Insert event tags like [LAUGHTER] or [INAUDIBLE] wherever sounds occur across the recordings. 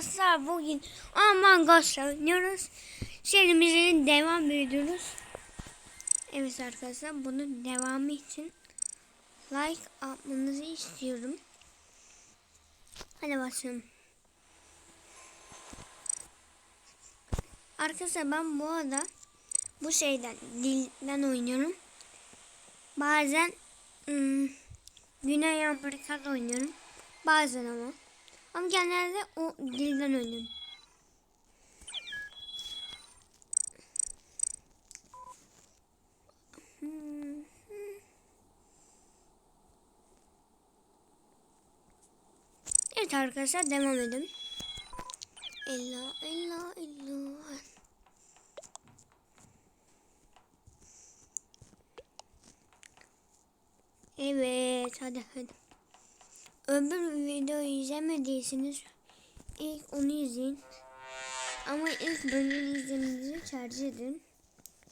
arkadaşlar bugün Among Us oynuyoruz. Serimize devam ediyoruz. Evet arkadaşlar bunun devamı için like atmanızı istiyorum. Hadi başlayalım. Arkadaşlar ben bu arada bu şeyden dilden oynuyorum. Bazen ım, Güney Amerika'da oynuyorum. Bazen ama. Ama genelde o dilden oynuyorum. Evet arkadaşlar devam edelim. Ella ella ella. Evet hadi hadi. Öbür videoyu izlemediyseniz ilk onu izleyin. Ama ilk bölümü izlemenizi tercih edin.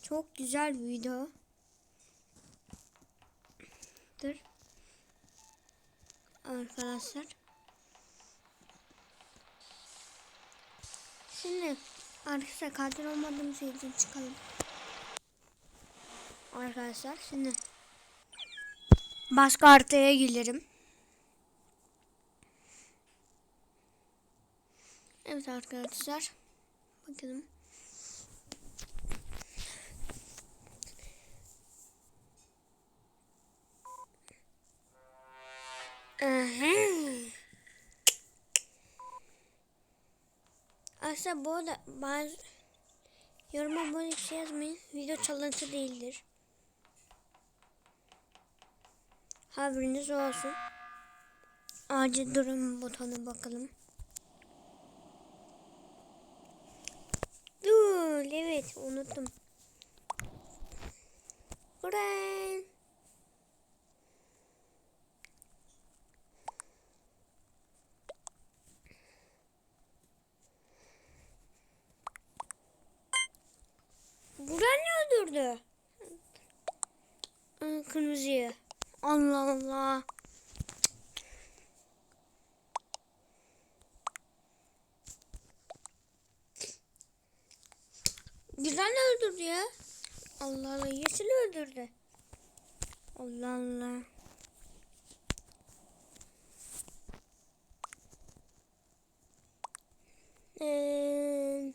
Çok güzel bir video. Dur. Arkadaşlar. Şimdi arkadaşlar katil olmadığım şey için çıkalım. Arkadaşlar şimdi başka haritaya girelim. Evet arkadaşlar. Bakalım. Aslında bu arada bazı yoruma böyle şey yazmayın. Video çalıntı değildir. Haberiniz olsun. Acil durum butonu bakalım. Dur evet unuttum. Buran. Buran ne öldürdü? Kırmızıyı. Allah Allah. Güzel öldürdü ya. Allah Allah yeşil öldürdü. Allah Allah. Ee,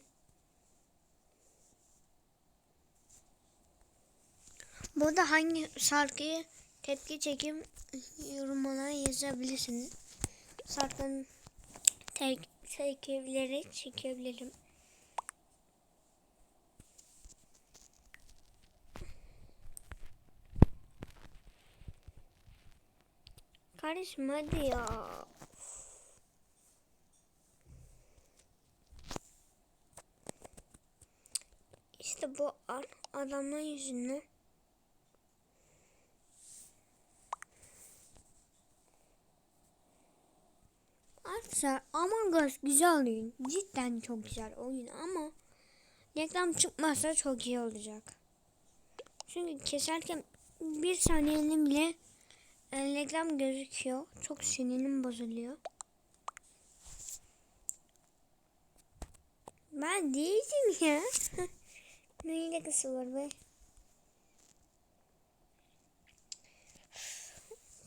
bu da hangi şarkıyı tepki çekim yorumlara yazabilirsiniz. Şarkının tek tepkileri çekebilirim. Kardeşim hadi ya. İşte bu adamın yüzünden. Arkadaşlar Among Us güzel oyun. Cidden çok güzel oyun ama reklam çıkmazsa çok iyi olacak. Çünkü keserken bir saniyenin bile reklam gözüküyor. Çok sinirim bozuluyor. Ben değildim ya. [LAUGHS] ne ilgisi var be?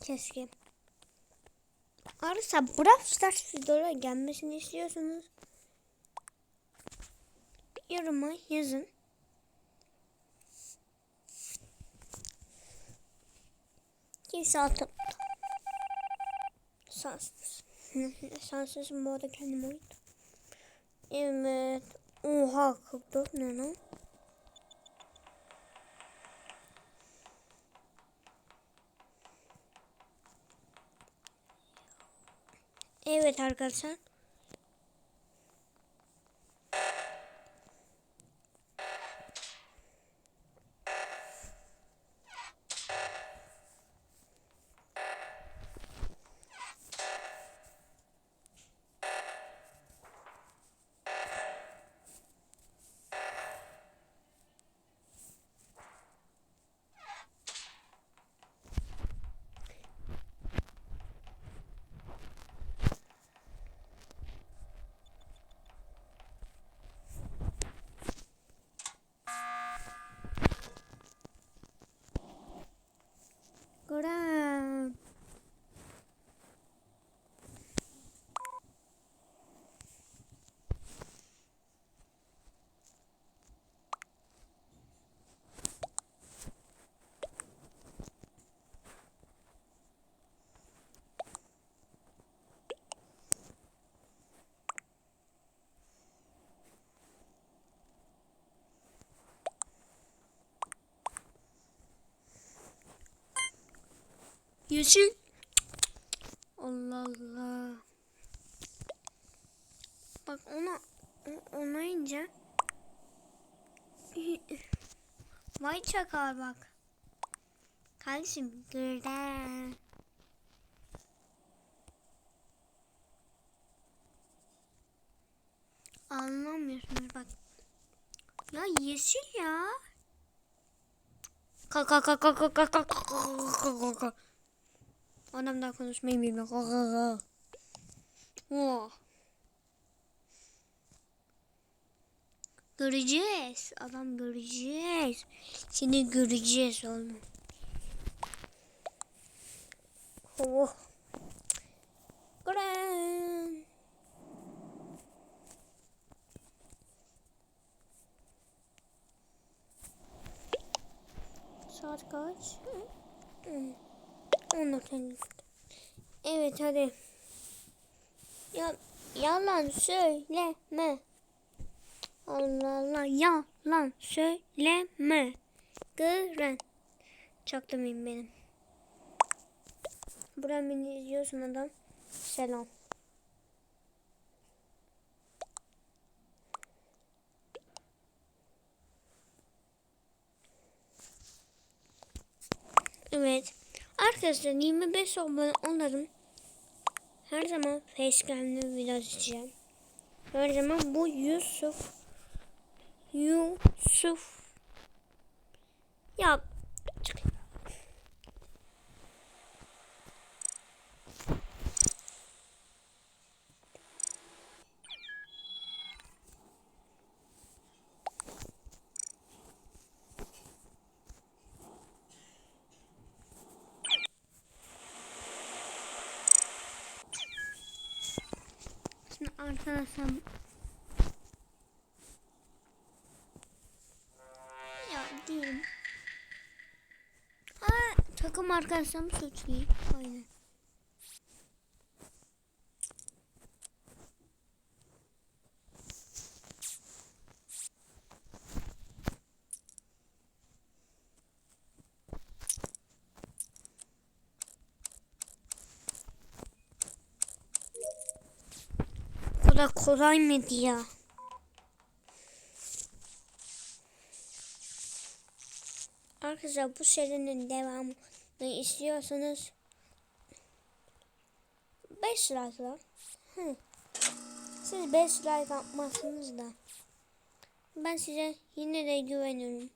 Keşke. Arsa Brawl Stars videolara gelmesini istiyorsanız yoruma yazın. Kimse atıp Sansız. Sansız arada kendim oynadım. Evet. Oha 44 ne lan? Evet arkadaşlar. Yeşil. Allah Allah. Bak ona onayınca Vay çakal bak. Kardeşim gırda. Anlamıyorsunuz bak. Ya yeşil ya. Kalk kalk kalk kalk kalk kalk kalk. Adam daha konuşmayı bilmiyor. Oh. Göreceğiz. Adam göreceğiz. Seni göreceğiz oğlum. Oh. Gren. Saat kaç? Hı. On dokuz. Evet hadi. Ya yalan söyleme. Allah Allah yalan söyleme. Gören. Çaktırmayın benim. Buradan beni izliyorsun adam. Selam. Evet. Arkadaşlar 25 abone olalım. Her zaman facecam'lı video çekeceğim. Her zaman bu Yusuf Yusuf Ya arkadaşlar Ya değil. Ha takım arkadaşlarım suçluyum. Aynen. O kadar kolay mıydı ya? Arkadaşlar bu serinin devamını istiyorsanız 5 like'la Hı. Siz 5 like atmazsınız da ben size yine de güveniyorum.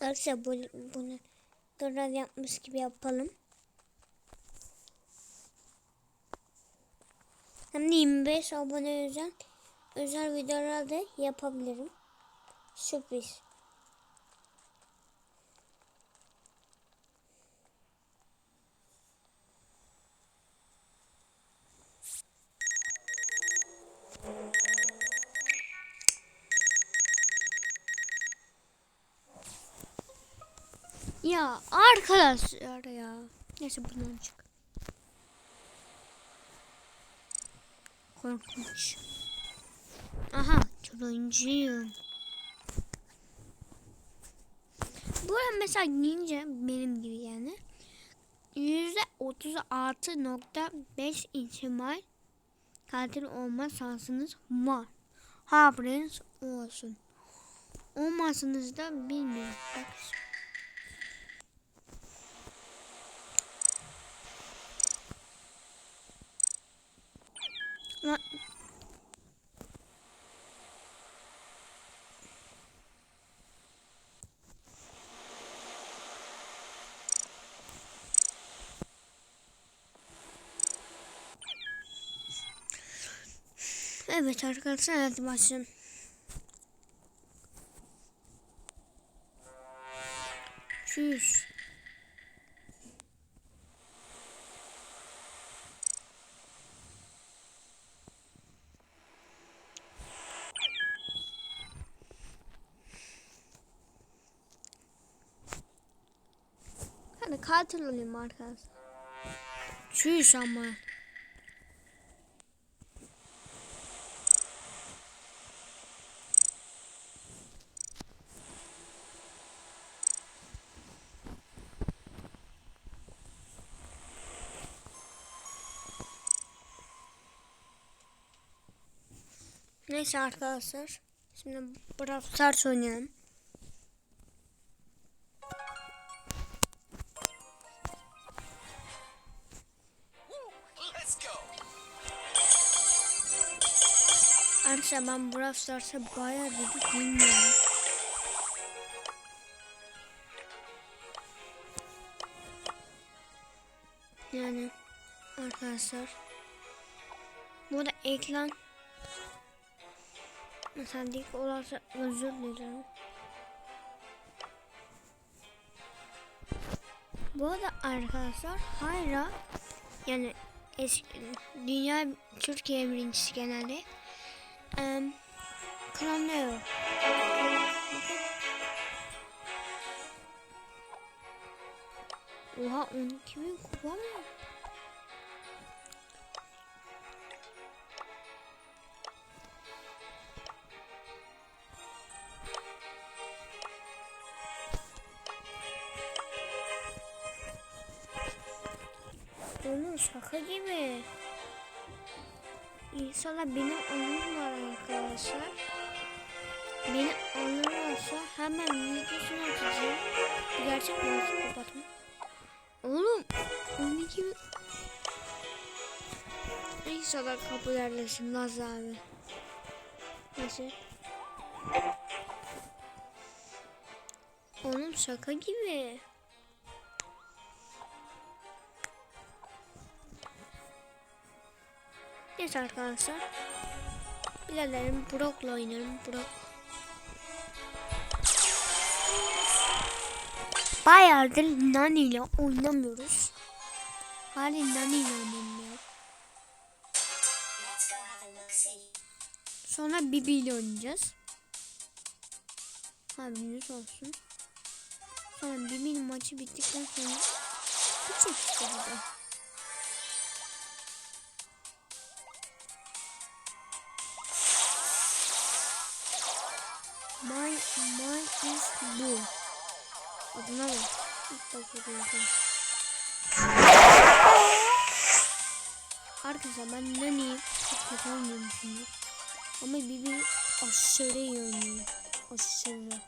Arkadaşlar bu, bunu görev yapmış gibi yapalım. Hem de 25 abone özel özel videolar da yapabilirim. Sürpriz. Ya arkadaşlar ya. Neyse bundan çık. Korkunç. Aha turuncuyum. Bu arada mesela ninja benim gibi yani. Yüzde otuz altı nokta beş ihtimal katil olma şansınız var. Haberiniz olsun. Olmazsınız da bilmiyorum. Lan Evet arkadaşlar hadi başlayalım. Çüş. katil olayım arkadaşlar. Çüş ama. Neyse arkadaşlar. Şimdi Brawl Stars oynayalım. Arkadaşlar ben Brawl Stars'a bayağı bir bilmiyorum. Yani arkadaşlar burada ekran mesela dik olursa özür dilerim. Bu arada arkadaşlar hayra yani eski, dünya Türkiye birincisi genelde um, klanlıyor. Oha 12 bin kupa mı? Oğlum şaka gibi. İnşallah benim onun var arkadaşlar. Beni alırlarsa hemen videosunu atacağım. Gerçek? Nasıl kapatma? Oğlum 12 bin... İnşallah kapı yerleşsin Naz abi. Nasıl? Oğlum şaka gibi. Neyse arkadaşlar. Biraderim Brock'la oynarım. Brock. Bayağıdır Nani ile oynamıyoruz. Hali Nani ile oynamıyor. Sonra Bibi ile oynayacağız. Haberiniz olsun. Sonra Bibi'nin maçı bittikten sonra bitecek işte. My, my is bu. Adına bak. Arkadaşlar ben Nani'yi çok kötü oynuyormuşumdur. Ama Bibi aşırı iyi oynuyor. Aşırı.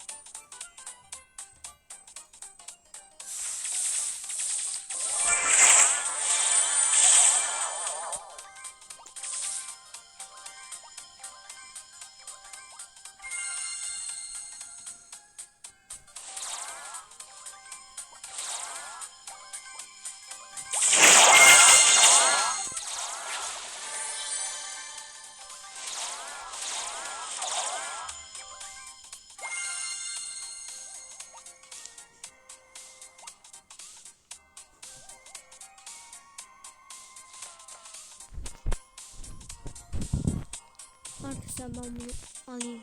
Arkadaşlar ben bunu alayım.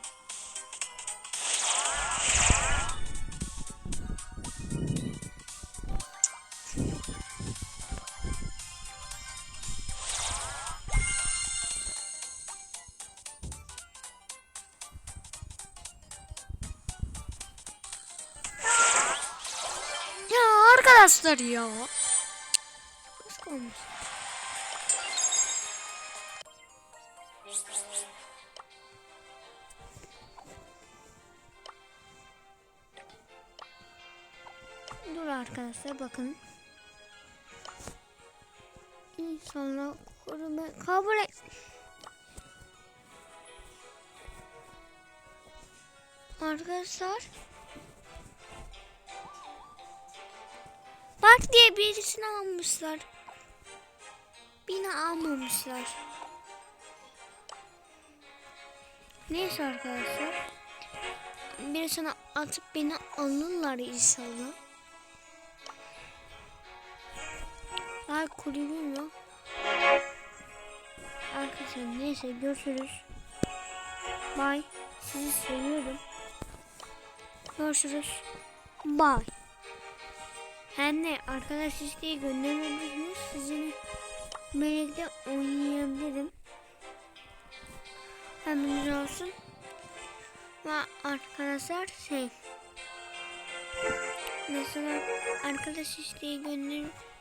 Arkadaşlar ya. Nasıl olmuş? Arkadaşlar bakın. İnşallah koruma kabul et. Arkadaşlar. Bak diye birisini almışlar. Beni almamışlar. Neyse arkadaşlar. Birisini atıp beni alırlar inşallah. Ay kulübüm yok. Arkadaşlar neyse görüşürüz. Bye. Sizi seviyorum. Görüşürüz. Bye. Hem de arkadaş isteği gönderebilirsiniz. Sizinle birlikte oynayabilirim. Haberiniz olsun. Ve arkadaşlar şey mesela arkadaş isteği gönderip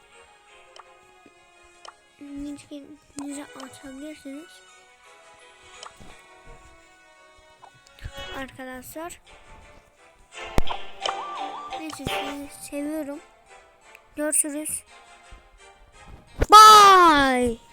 linkinizi açabilirsiniz. Arkadaşlar. Neyse sizi seviyorum. Görüşürüz. Bye.